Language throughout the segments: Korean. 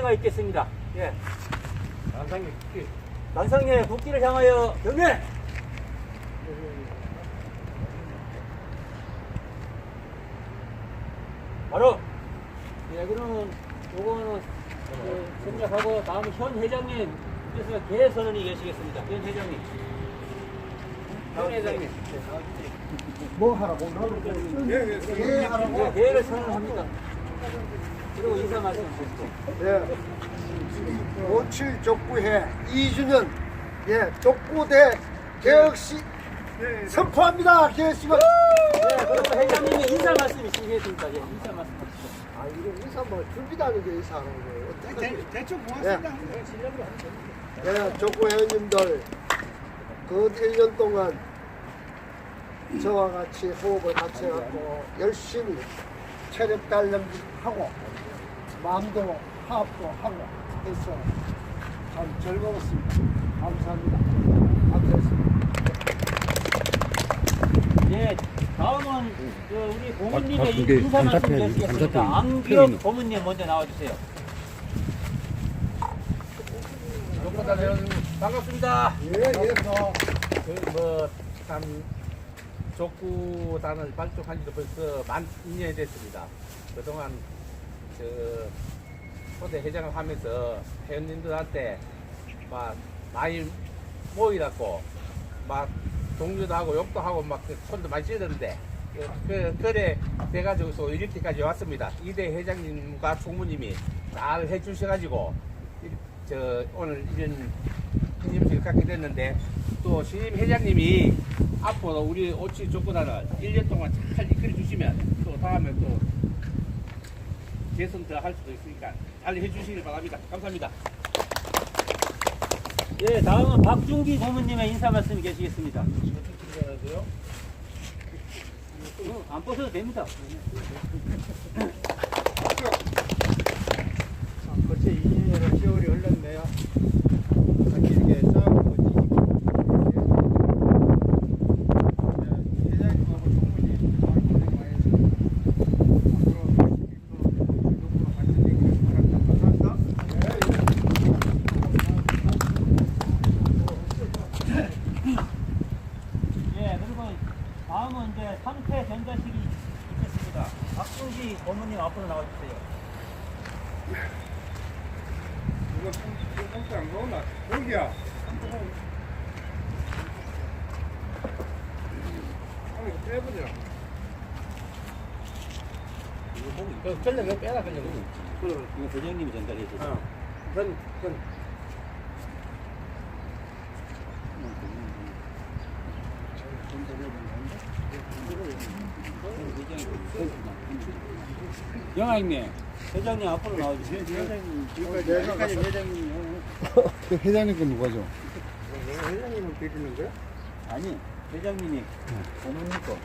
경례가 있겠습니다. 예. 난상이 국기. 난상의 국기를 향하여 경례! 바로 예, 그러면 요거는 그 생략하고 다음 현 회장님께서 개선언이 계시겠습니다. 현 회장님. 현 회장님. 뭐 하라고? 나도 예, 예, 하라고? 네, 개를 선언합니다. 그리고 인사 말씀 드리고. 예. 57 족구회 2주년 예, 족구대 개혁시 선포합니다. 개혁식은. 네, 그리고 회장님이 인사 말씀 있으시겠습니까? 예, 인사 말씀 하시죠. 아, 이거 인사 뭐 준비도 안 했는데 인사하는 거예요. 어떡하지? 대충 고맙습니다. 예, 족구 회원님들 그 1년 동안 저와 같이 호흡을 같이 해갖고 열심히 체력 단련하고 마음도 화합도 하고 해서 참 즐거웠습니다. 감사합니다. 감사했습니다. 예, 다음은 그 우리 아, 고문님의 아, 인사 말씀 드리겠습니다. 안기혁 고문님 먼저 나와주세요. 반갑습니다. 예, 예. 그뭐 참 족구단을 발족한 지도 벌써 만 2년이 됐습니다. 그동안 저 초대 회장을 하면서 회원님들한테 막 많이 모이라고 막 동료도 하고 욕도 하고 막 손도 많이 찌르는데 그, 그, 그래 돼가지고서 이렇게까지 왔습니다. 이대 회장님과 총무님이 잘 해주셔가지고 이- 저 오늘 이런 신임식을 갖게 됐는데 또 신임 회장님이 앞으로 우리 오치 족구단을 1년 동안 잘 이끌어 주시면 또 다음에 또 개선 더 할 수도 있으니까 잘 해주시길 바랍니다. 감사합니다. 예, 다음은 박준기 고문님의 인사 말씀이 계시겠습니다. 어, 안 벗어도 됩니다. 벌써 2년이나 세월이 흘렀네요. 같이 이렇게 싸우고 회장님하고 총무님 많이 고생 많이 했습니다. 앞으로 감사합니다. 예, 그리고 다음은 이제 전자식이 있겠습니다. 박준기 고문님 앞으로 나와주세요. 이거 꽁트 안 나오나? 여기야. 아니, 빼버려. 이거 보고, 이거 끌려, 이거 빼라, 끌려. 이거 회장님이 전달해 주세요. 어. 건, 건. 영아님, 회장님 앞으로 나와주세요. 여기까지 회장님. 그 회장님 건 누가죠? 회장님은 드리는 거야? 아니, 회장님이 고문님 거.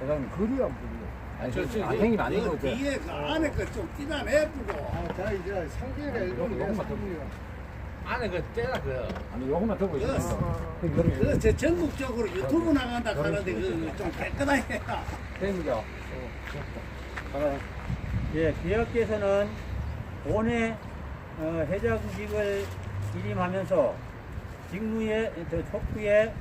회장님 글이 안 보이네. 아니, 저, 저, 아, 형님 아닌 그 거죠. 뒤에 그 안에 그좀 띠나 예쁘고 아, 자 이제 상계가 일본이 요것만 상계가. 안에 그 떼라, 그. 아니 요것만 더 보시면 그 저 전국적으로 유튜브 나간다 하는데 그좀 깨끗하게 해라. 되는겨 예, 기업께서는 본회 어, 회장직을 일임하면서 직무에 저 촉구에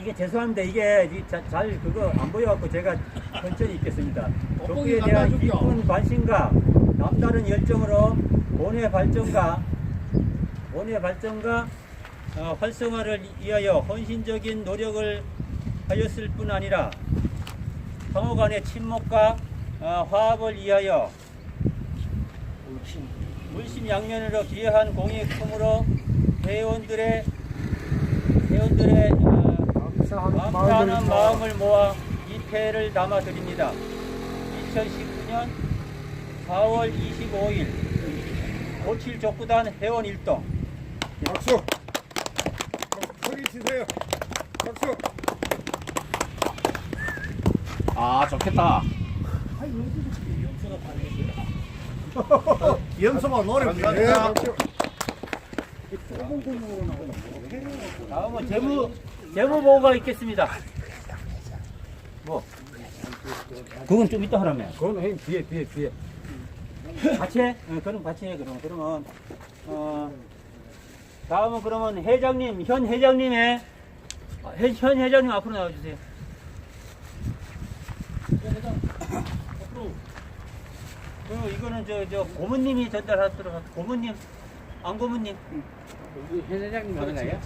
이게 죄송합니다. 이게 이 자- 잘 그거 안 보여갖고 제가 천천히 읽겠습니다. 촉구에 대한 깊은 관심과 남다른 열정으로 본회 발전과 본회 발전과 어, 활성화를 위하여 헌신적인 노력을 하였을 뿐 아니라 상호 간의 친목과 어, 화합을 위하여 물심양면으로 기여한 공이 크므로 회원들의 회원들의 어, 감사하는 마음을 모아 이 패를 담아 드립니다. 2019년 4월 25일 57 족구단 회원 일동 박수! 소리 치세요. 박수! 아 좋겠다. 염소가 노래 네, 부르니까 다음은 재무 재무 보고가 있겠습니다. 뭐? 그건 좀 이따 하라며. 그거는 형님 뒤에 뒤에 뒤에 같이 해? 어, 그럼 같이 해, 그럼. 그러면, 어, 다음은 그러면 회장님, 현 회장님의, 아, 현, 현 회장님 앞으로 나와주세요. 현 회장, 앞으로. 그리고 이거는 저, 저, 고모님이 전달하도록 할게요. 고모님, 안 고모님. 현 회장님 하는 거예요?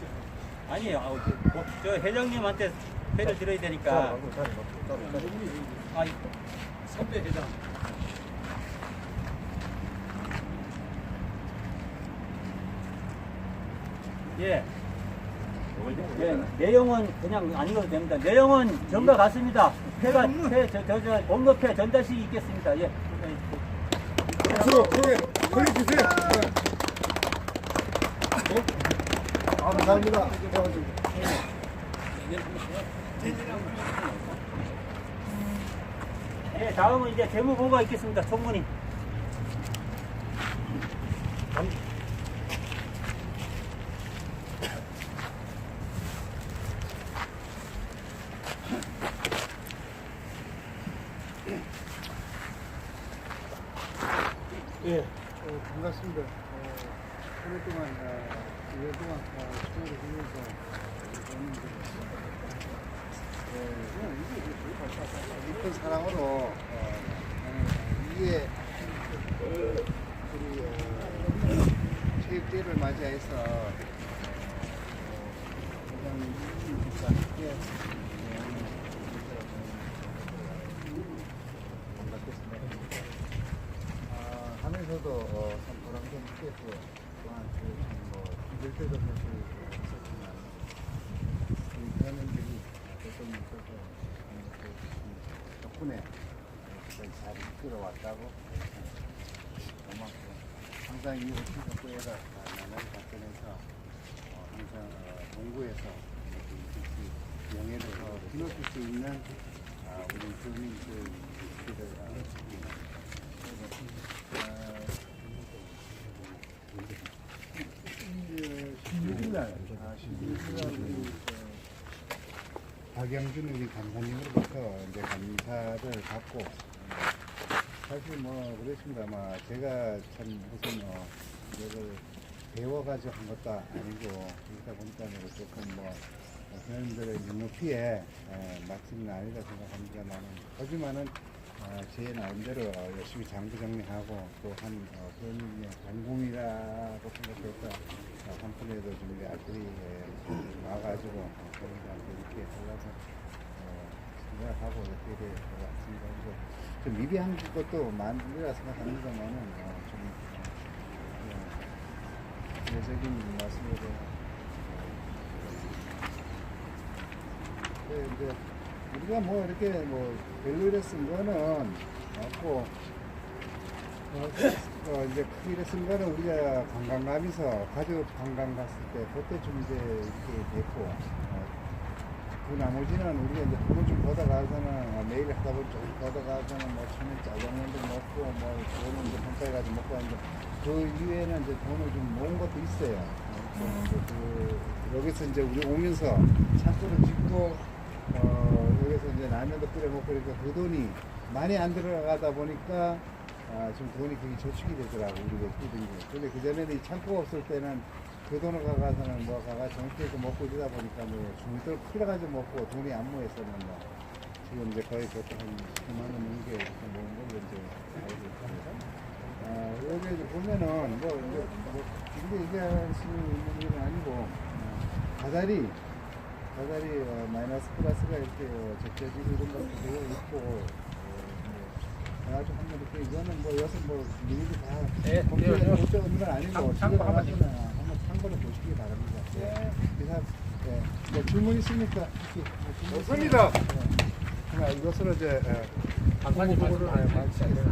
아니에요. 아, 그, 고- 저 회장님한테 회를 드려야 되니까. 아, 선배 회장. 예. 예, 내용은 그냥 안 읽어도 됩니다. 내용은 전과 같습니다. 회가, 회, 저, 저, 저, 공급회 전달식이 있겠습니다. 예. 박수로 크게 크게 주세요. 아, 감사합니다. 예, 다음은 이제 재무보고가 있겠습니다. 총무님. 예, 어, 반갑습니다. 어, 오랫동안, 어, 오랫동안 어, 수고를 하면서 오는 이쁜 사랑으로 어, 이게 우리 어, 체육대회를 맞이해서 어, 굉장히 뜻깊게 반갑겠습니다. 아, 하면서도 어, 참 보람도 느꼈고 또한 그뭐 힘들 때도 사실 있었지만 이 대한민국이 어떤 그 덕분에 잘 이끌어왔다고 고맙고 항상 이 오신 덕분에서 나는 발전해서 어, 항상 어, 농구에서 더 뒤높일 수 있는 아, 우리 주민들 있기를 바랍니다. 16일 날, 아, 16일 날 우리 박영준 우리 감사님으로부터 이제 감사를 받고 사실 뭐 그렇습니다만 제가 참 무슨 어 이걸 배워가지고 한 것도 아니고 그러다 보니까 뭐 조금 뭐 회원들의 눈높이에 에, 맞지는 아니다 생각합니다만 하지만은 아, 제 나름대로 어, 열심히 장부 정리하고 또한 어, 그런 관공이라고 생각해서 어, 한편에도 좀 우리 아들이 에, 와가지고 어, 그분들한테 이렇게 하려고 어, 생각하고 이렇게 돼 왔습니다. 그래서 좀 미비한 것도 많으라 생각합니다만은 어, 좀 어, 기회적인 말씀으로 네, 이제 우리가 뭐 이렇게 뭐 별로 이래 쓴 거는 없고 어, 어, 이제 크게 쓴 거는 우리가 관광 가면서 가족 관광 갔을 때 그때 좀 이제 이렇게 됐고 어, 그 나머지는 우리가 이제 돈을 좀 걷어가서는 어, 매일 하다 보면 조금 걷어가서는 뭐 처음에 짜장면도 먹고 뭐 돈은 이제 평가해 가지고 먹고 하는데 그 이후에는 이제 돈을 좀 모은 것도 있어요. 어, 그, 그, 여기서 이제 우리 오면서 창고를 짓고 어, 여기서 이제 라면도 끓여 먹고 그러니까 그 돈이 많이 안 들어가다 보니까 아, 좀 돈이 그게 저축이 되더라고 우리가 게. 근데 그 전에는 이 창고가 없을 때는 그 돈을 가가서는 뭐 가가 정식해서 먹고 이러다 보니까 뭐 중들 풀어가지고 먹고 돈이 안 모였었는데 지금 이제 거의 그것도 한 10만 원 넘게 이렇게 모은 걸로 이제 알고 있습니다. 아, 여기 이제 보면은 뭐 이제 뭐 근데 얘기할 수 있는 건 아니고 어, 가다리 가다리 어, 마이너스 플러스가 이렇게 어, 적혀지고 이런 것도 되어 있고 어, 뭐 아주 한번 이렇게 이거는 뭐 여섯 뭐 미리 다 네, 검토해 네, 못 적은 건 아니고 참- 집에 참고 한번 참고를 보시기 바랍니다. 네. 그래서 네. 뭐 질문 있습니까? 혹시 뭐 질문 없습니다. 있으면, 네. 이것으로 이제 예, 감사님 보고를 마치겠습니다.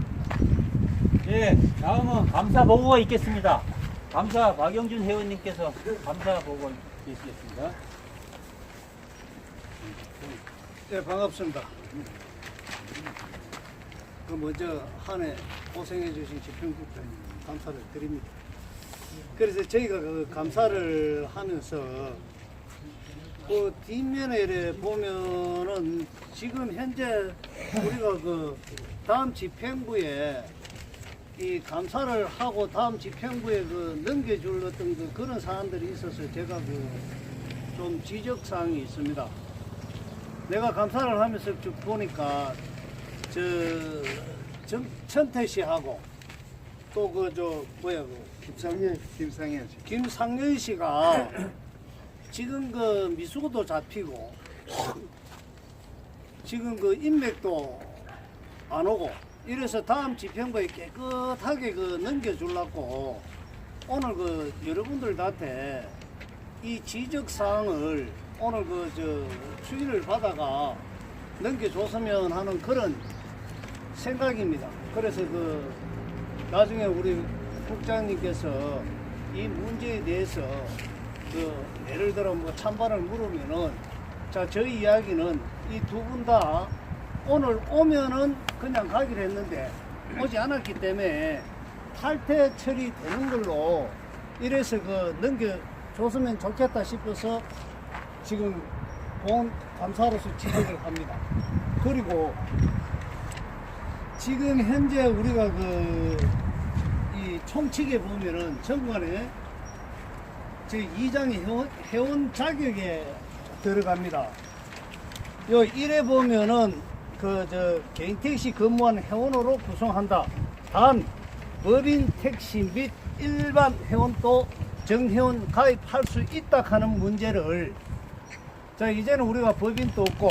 예, 다음은 감사 보고가 있겠습니다. 감사 박영준 회원님께서 감사 보고 있겠습니다. 네, 반갑습니다. 그 먼저 한 해 고생해 주신 집행국장 감사를 드립니다. 그래서 저희가 그 감사를 하면서 그 뒷면에 보면은 지금 현재 우리가 그 다음 집행부에 이 감사를 하고 다음 집행부에 그 넘겨줄 어떤 그 그런 사안들이 있어서 제가 그 좀 지적사항이 있습니다. 내가 감사를 하면서 쭉 보니까 저 정- 천태 씨하고 또 그 저 뭐야 그 김상현, 김상현 씨. 김상현 씨가 지금 그 미수도 잡히고 지금 그 인맥도 안 오고 이래서 다음 집행부에 깨끗하게 그 넘겨주려고 오늘 그 여러분들한테 이 지적 사항을 오늘 그 저 추인을 받아가 넘겨줬으면 하는 그런 생각입니다. 그래서 그 나중에 우리 국장님께서 이 문제에 대해서 그 예를 들어 뭐 찬반을 물으면은 자 저희 이야기는 이 두 분 다 오늘 오면은 그냥 가기로 했는데 오지 않았기 때문에 탈퇴 처리되는 걸로 이래서 그 넘겨줬으면 좋겠다 싶어서 지금 본 감사로서 지적을 합니다. 그리고 지금 현재 우리가 그 이 총칙에 보면은 정관에 제 2장의 회원, 회원 자격에 들어갑니다. 요 1에 보면은 그 저 개인 택시 근무하는 회원으로 구성한다. 단 법인 택시 및 일반 회원도 정회원 가입할 수 있다 하는 문제를 자 이제는 우리가 법인도 없고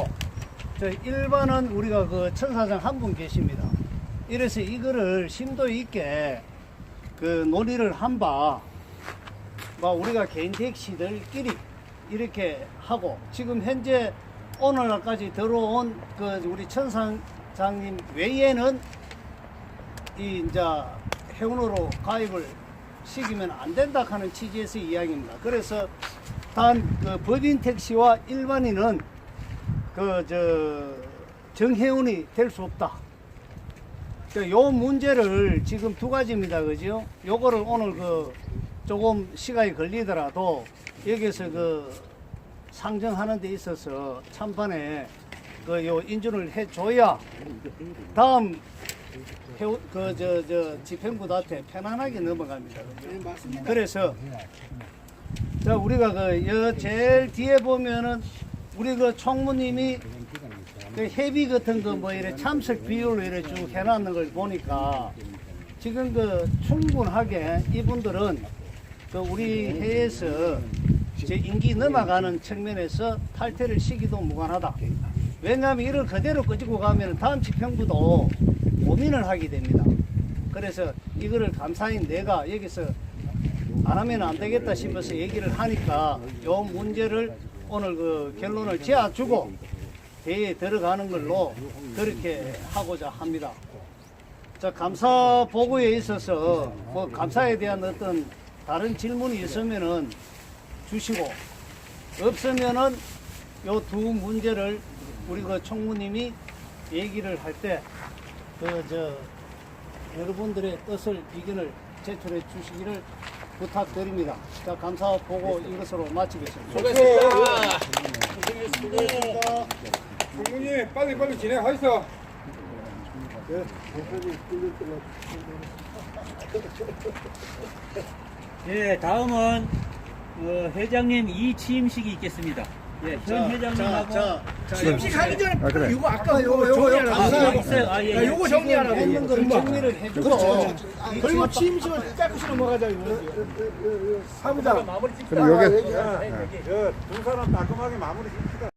저 일반은 우리가 그 천사장 한 분 계십니다. 이래서 이거를 심도 있게 그 논의를 한바 뭐 우리가 개인 택시들끼리 이렇게 하고 지금 현재 오늘날까지 들어온 그 우리 천사장님 외에는 이 이제 회원으로 가입을 시키면 안 된다 하는 취지에서 이야기입니다. 그래서 단 그 법인 택시와 일반인은 그 저 정회원이 될 수 없다. 그요 문제를 지금 두 가지입니다. 그죠? 요거를 오늘 그 조금 시간이 걸리더라도 여기서 그 상정하는 데 있어서 참판에 그 요 인준을 해 줘야 다음 그저 저 집행부한테 편안하게 넘어갑니다. 그래서 자 우리가 그 여 제일 뒤에 보면은 우리 그 총무님이 그 회비 같은 거 뭐 이래 참석 비율로 이래 쭉 해놨는 걸 보니까 지금 그 충분하게 이분들은 그 우리 회에서 제 임기 넘어가는 측면에서 탈퇴를 시기도 무관하다. 왜냐하면 이를 그대로 끄지고 가면 다음 집행부도 고민을 하게 됩니다. 그래서 이거를 감사인 내가 여기서 안 하면 안 되겠다 싶어서 얘기를 하니까 요 문제를 오늘 그 결론을 지어주고 대에 들어가는 걸로 그렇게 하고자 합니다. 자, 감사 보고에 있어서 뭐 감사에 대한 어떤 다른 질문이 있으면은 주시고 없으면은 요 두 문제를 우리 그 총무님이 얘기를 할 때 그 저 여러분들의 뜻을 의견을 제출해 주시기를 부탁드립니다. 자, 감사 보고 이것으로 마치겠습니다. 수고했습니다. 총무님 빨리 빨리 진행하시오. 예, 다음은 어, 회장님 이 취임식이 있겠습니다. 예, 현 회장님하고 자, 자, 취임식 하기 전에 아, 그래. 이거 아까 요거 요거 요거 아, 감사하고 있어요. 아, 예, 야, 예. 요거 정리하라고 했는 걸. 정리를 해주고 그렇죠. 이 그리고 집- 취임식을 깨끗이 넘어가자 이거. 사무장 마무리 그럼 요게 두 사람 깔끔하게 마무리.